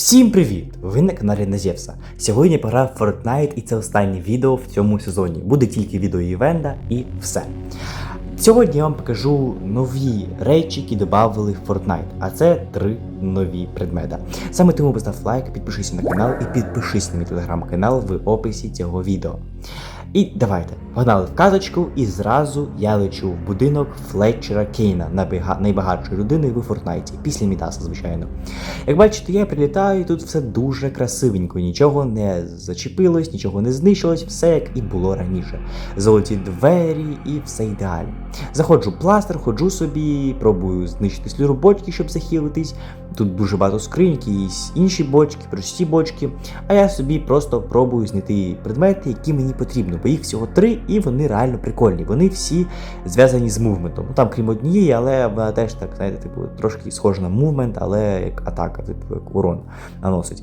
Всім привіт! Ви на каналі Назєвса. Сьогодні пограв Fortnite і це останнє відео в цьому сезоні. Буде тільки відео івента і все. Сьогодні я вам покажу нові речі, які додали в Fortnite, а це три нові предмети. Саме тому постав лайк, підпишись на канал і підпишись на мій телеграм-канал в описі цього відео. І давайте, погнали в казочку, і зразу я лечу в будинок Флетчера Кейна, найбагатшої людини в Фортнайті, після Мідаса, звичайно. Як бачите, я прилітаю, і тут все дуже красивенько, нічого не зачепилось, нічого не знищилось, все як і було раніше. Золоті двері і все ідеально. Заходжу в пластер, ходжу собі, пробую знищити сліру бочки, щоб захилитись. Тут дуже багато скринь, якісь інші бочки, прості бочки. А я собі просто пробую знайти предмети, які мені потрібно, бо їх всього три, і вони реально прикольні. Вони всі зв'язані з мувментом. Ну там крім однієї, але вона теж так, знаєте, типу, трошки схожа на мувмент, але як атака, типу як урон наносить.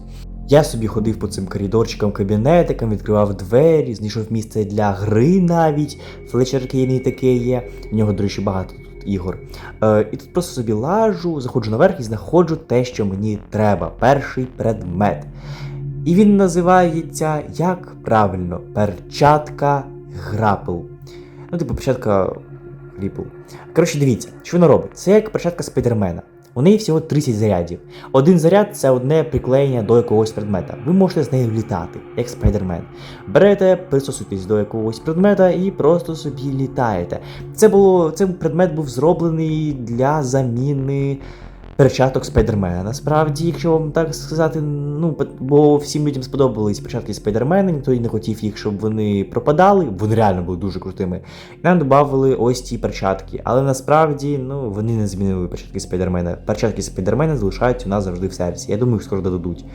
Я собі ходив по цим коридорчикам, кабінетикам, відкривав двері, знайшов місце для гри навіть. Флетчер Кейний таке є. В нього, до речі, багато тут ігор. Е, і тут просто собі лажу, заходжу наверх і знаходжу те, що мені треба. Перший предмет. І він називається як правильно? Перчатка грапл. Ну, типу, перчатка гріпл. Коротше, дивіться, що воно робить? Це як перчатка спайдермена. У неї всього 30 зарядів. Один заряд це одне приклеєння до якогось предмета. Ви можете з нею літати, як спайдермен. Берете, присосуєтесь до якогось предмета і просто собі літаєте. Це було, цей предмет був зроблений для заміни перчаток спайдермена. Насправді, якщо вам так сказати, ну бо всім людям сподобались перчатки спайдермена, ніхто і не хотів їх, щоб вони пропадали. Вони реально були дуже крутими. І нам додали ось ці перчатки. Але насправді ну, вони не змінили перчатки спайдермена. Перчатки спайдермена залишаються у нас завжди в сервісі. Я думаю, їх скоро додадуть.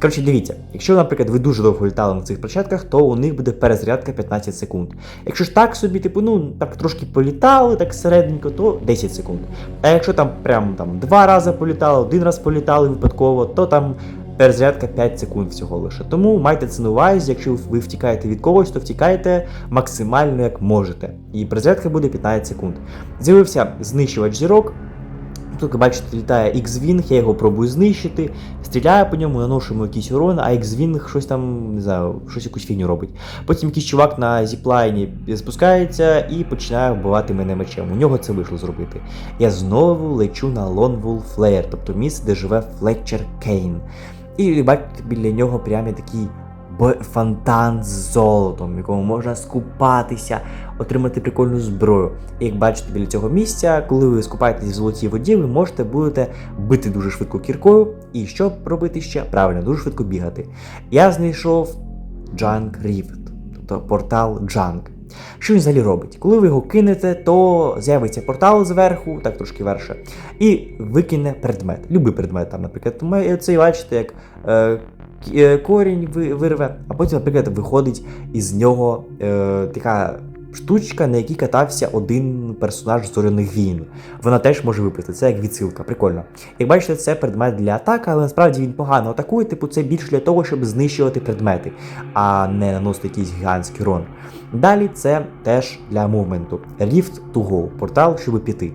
Коротше, дивіться, якщо, наприклад, ви дуже довго літали на цих перчатках, то у них буде перезарядка 15 секунд. Якщо ж так собі, типу, ну так трошки політали, так середненько, то 10 секунд. А якщо там прям там два рази політали, один раз політали випадково, то там перезарядка 5 секунд всього лише. Тому майте це на увазі, якщо ви втікаєте від когось, то втікайте максимально як можете. І перезарядка буде 15 секунд. З'явився знищувач зірок. Тут, як бачите, літає X-Wing, я його пробую знищити, стріляю по ньому, наношу йому якийсь урон, а X-Wing щось там, не знаю, щось якусь фігню робить. Потім якийсь чувак на зіплайні спускається і починає вбивати мене мечем. У нього це вийшло зробити. Я знову лечу на Wolf Lair, тобто місце, де живе Флетчер Кейн. І бачите, біля нього прямо такий фонтан з золотом, в якому можна скупатися, отримати прикольну зброю. І як бачите, біля цього місця, коли ви скупаєтесь в золотій воді, ви можете будете бити дуже швидко кіркою. І що робити ще? Правильно, дуже швидко бігати. Я знайшов Junk Rift, тобто портал Junk. Що він взагалі робить? Коли ви його кинете, то з'явиться портал зверху, так трошки верше, і викине предмет. Любий предмет, там, наприклад, ми це бачите, як е, корінь вирве, а потім, наприклад, виходить із нього е, така штучка, на якій катався один персонаж зоряних війн. Вона теж може випасти. Це як відсилка, прикольно. Як бачите, це предмет для атаки, але насправді він погано атакує, типу це більше для того, щоб знищувати предмети, а не наносити якийсь гігантський урон. Далі це теж для мувменту. Rift to go, портал, щоб піти.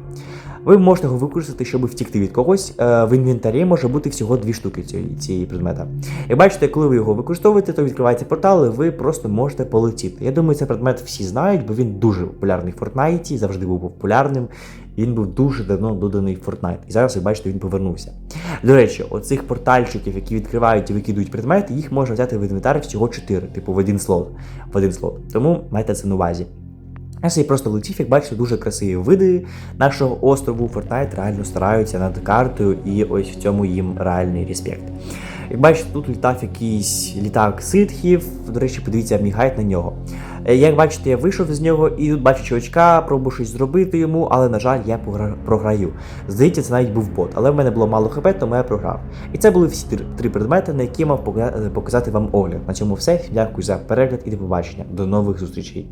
Ви можете його використати, щоб втікти від когось. Е, В інвентарі може бути всього дві штуки цієї, предмета. Як бачите, коли ви його використовуєте, то відкривається портал, і ви просто можете полетіти. Я думаю, цей предмет всі знають, бо він дуже популярний в Fortnite, завжди був популярним. Він був дуже давно доданий в Fortnite. І зараз ви бачите, він повернувся. До речі, оцих портальчиків, які відкривають і викидують предмети, їх можна взяти в інвентар всього 4, типу в один слот. В один слот. Тому майте це на увазі. Я собі просто летів, як бачите, дуже красиві види нашого острову. Fortnite реально стараються над картою, і ось в цьому їм реальний респект. Як бачите, тут літав якийсь літак ситхів. До речі, подивіться, мігають на нього. Е, Як бачите, я вийшов з нього і тут бачу чувачка, пробую щось зробити йому, але, на жаль, я програю. Здається, це навіть був бот, але в мене було мало хп, тому я програв. І це були всі три- предмети, на які мав показати вам огляд. На цьому все. Дякую за перегляд і до побачення. До нових зустрічей.